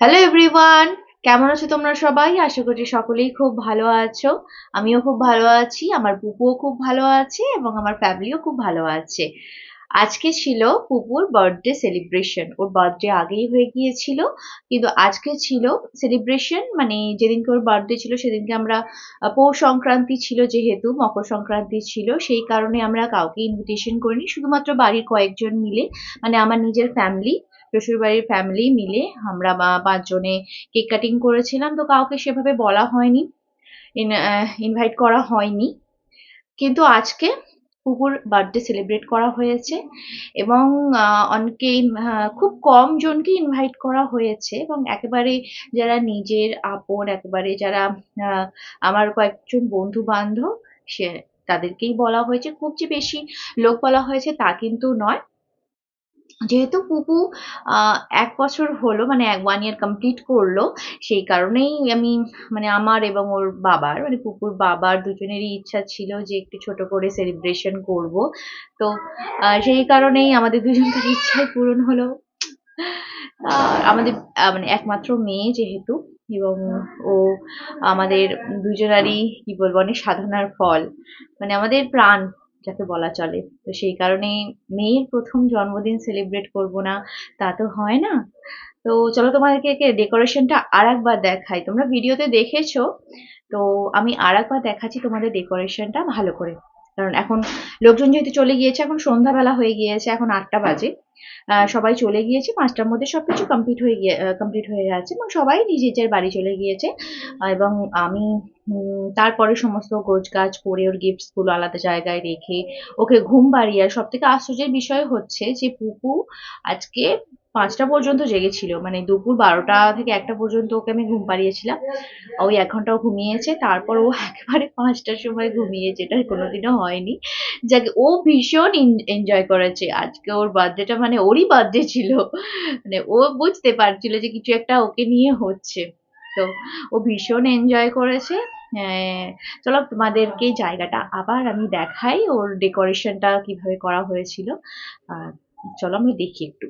Hello everyone কেমন আছো তোমরা সবাই? আশা করছি সকলেই খুব ভালো আছো। আমিও খুব ভালো আছি, আমার পুপুও খুব ভালো আছে এবং আমার ফ্যামিলিও খুব ভালো আছে। আজকে ছিল পুপুর বার্থডে সেলিব্রেশন ওর বার্থডে আগেই হয়ে গিয়েছিল, কিন্তু আজকে ছিল সেলিব্রেশন মানে যেদিনকে ওর বার্থডে ছিল সেদিনকে আমরা পৌষ সংক্রান্তি ছিল যেহেতু, মকর সংক্রান্তি ছিল, সেই কারণে আমরা কাউকে ইনভিটেশন করিনি। শুধুমাত্র বাড়ির কয়েকজন মিলে মানে আমার নিজের ফ্যামিলি শ্বশুরবাড়ির ফ্যামিলি মিলে আমরা পাঁচজনে কেক কাটিং করেছিলাম। তো কাউকে সেভাবে বলা হয়নি। ইনভাইট করা হয়নি। কিন্তু আজকে পুকুর বার্থডে সেলিব্রেট করা হয়েছে এবং আহ, অনেকে খুব কম জনকে ইনভাইট করা হয়েছে এবং একেবারে যারা নিজের আপন একেবারে যারা আমার কয়েকজন বন্ধু বান্ধব সে তাদেরকেই বলা হয়েছে। খুব যে বেশি লোক বলা হয়েছে তা কিন্তু নয়। যেহেতু পুপু এক বছর হলো মানে ওয়ান ইয়ার কমপ্লিট করল, সেই কারণেই আমি মানে আমার এবং ওর বাবার মানে পুপুর বাবার দুজনেরই ইচ্ছা ছিল যে একটু ছোট করে সেলিব্রেশন করব। তো সেই কারণেই আমাদের দুজনকার ইচ্ছাই পূরণ হলো। আমাদের মানে একমাত্র মেয়ে যেহেতু, এবং ও আমাদের দুজনারই, কি বলব, অনেক সাধনার ফল। মানে আমাদের প্রাণ যাকে বলা চলে। তো সেই কারণেই মেয়ের প্রথম জন্মদিন সেলিব্রেট করব না, তা তো হয় না। তো চলো তোমাদেরকে ডেকোরেশনটা আর একবার দেখাই। তোমরা ভিডিওতে দেখেছ, তো আমি আর একবার দেখাচ্ছি তোমাদের ডেকোরেশনটা ভালো করে। কারণ এখন লোকজন যেহেতু চলে গিয়েছে, এখন সন্ধ্যাবেলা হয়ে গিয়েছে, এখন আটটা বাজে। সবাই চলে গিয়েছে, পাঁচটার মধ্যে সবকিছু কমপ্লিট হয়ে গিয়ে কমপ্লিট হয়ে গেছে এবং সবাই নিজ নিজের বাড়ি চলে গিয়েছে। এবং আমি তারপরে সমস্ত গোছ গাছ করে ওর গিফটসগুলো আলাদা জায়গায় রেখে ওকে ঘুম পাড়িয়ে আর সব থেকে আশ্চর্যের বিষয় হচ্ছে যে, পুপু আজকে পাঁচটা পর্যন্ত জেগেছিল মানে দুপুর বারোটা থেকে একটা পর্যন্ত ওকে আমি ঘুম পাড়িয়েছিলাম। ওই এক ঘন্টাও ঘুমিয়েছে তারপর ও একেবারে পাঁচটার সময় ঘুমিয়েছে এটা কোনোদিনও হয়নি। যাকে ও ভীষণ এনজয় করেছে। আজকে ওর বার্থডেটা মানে ওরই বার্থডে ছিল। মানে ও বুঝতে পারছিল যে কিছু একটা ওকে নিয়ে হচ্ছে। তো ও ভীষণ এনজয় করেছে। আহ, চলো তোমাদেরকে জায়গাটা আবার আমি দেখাই ওর ডেকোরেশনটা কীভাবে করা হয়েছিল। আহ, চলো আমরা দেখি একটু।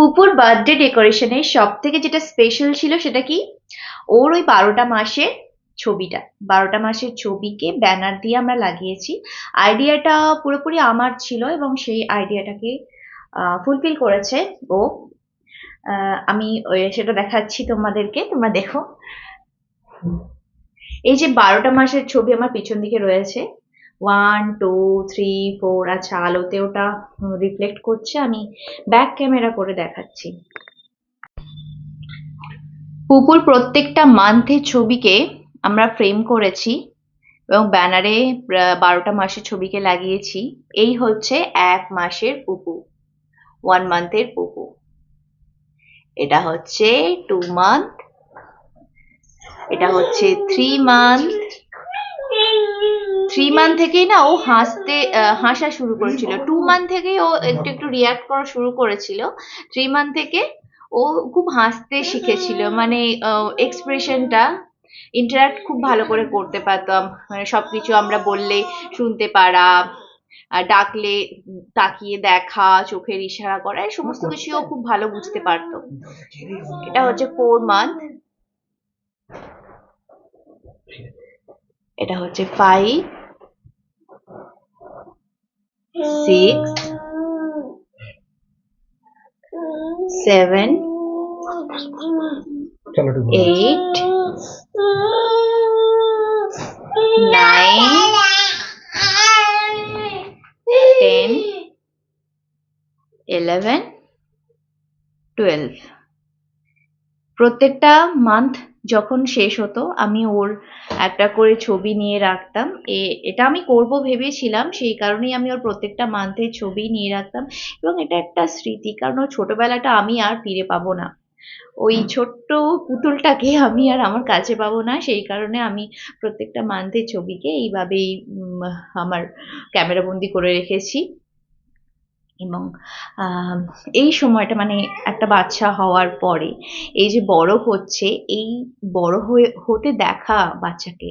পুপুর বার্থডে ডেকোরেশনের সব থেকে যেটা স্পেশাল ছিল সেটা কি? ওর ওই বারোটা মাসের ছবিটা। বারোটা মাসের ছবিকে ব্যানার দিয়ে আমরা লাগিয়েছি। আইডিয়াটা পুরোপুরি আমার ছিল এবং সেই আইডিয়াটাকে ফুলফিল করেছে ও। আমি সেটা দেখাচ্ছি তোমাদেরকে, তোমরা দেখো। এই যে বারোটা মাসের ছবি আমার পিছন দিকে রয়েছে। ওয়ান টু থ্রি ফোর আচ্ছা আলোতে ওটা রিফ্লেক্ট করছে, আমি ব্যাক ক্যামেরা করে দেখাচ্ছি। পুপুর প্রত্যেকটা মান্থের ছবিকে আমরা ফ্রেম করেছি এবং ব্যানারে বারোটা মাসের ছবিকে লাগিয়েছি। এই হচ্ছে এক মাসের পুপু ওয়ান মান্থের পুপু এটা হচ্ছে টু মান্থ এটা হচ্ছে থ্রি মান্থ থ্রি মান্থ থেকেই না ও হাসতে হাসা শুরু করেছিল। টু মান্থ থেকেই ও একটু একটু রিয়াক্ট করা শুরু করেছিল। থ্রি মান্থ থেকে ও খুব হাসতে শিখেছিল। মানে এক্সপ্রেশনটা ইন্টারাক্ট খুব ভালো করে করতে পারতাম। মানে সবকিছু আমরা বললে শুনতে পারা আর ডাকলে তাকিয়ে দেখা চোখের ইশারা করা এই সমস্ত কিছু ও খুব ভালো বুঝতে পারতো। এটা হচ্ছে ফোর মান্থ এটা হচ্ছে five six, seven, eight, nine, ten, eleven, twelve. প্রত্যেকটা মান্থ যখন শেষ হতো আমি ওর একটা করে ছবি নিয়ে রাখতাম। এ- এটা আমি করব ভেবেছিলাম সেই কারণেই আমি ওর প্রত্যেকটা মান্থের ছবি নিয়ে রাখতাম। এবং এটা একটা স্মৃতি কারণ ওর ছোটোবেলাটা আমি আর ফিরে পাবো না। ওই ছোট্ট পুতুলটাকে আমি আর আমার কাছে পাবো না সেই কারণে আমি প্রত্যেকটা মান্থের ছবিকে এইভাবেই আমার ক্যামেরাবন্দি করে রেখেছি। এবং এই সময়টা মানে একটা বাচ্চা হওয়ার পরে এই যে বড় হচ্ছে, এই বড় হয়ে, হতে দেখা বাচ্চাকে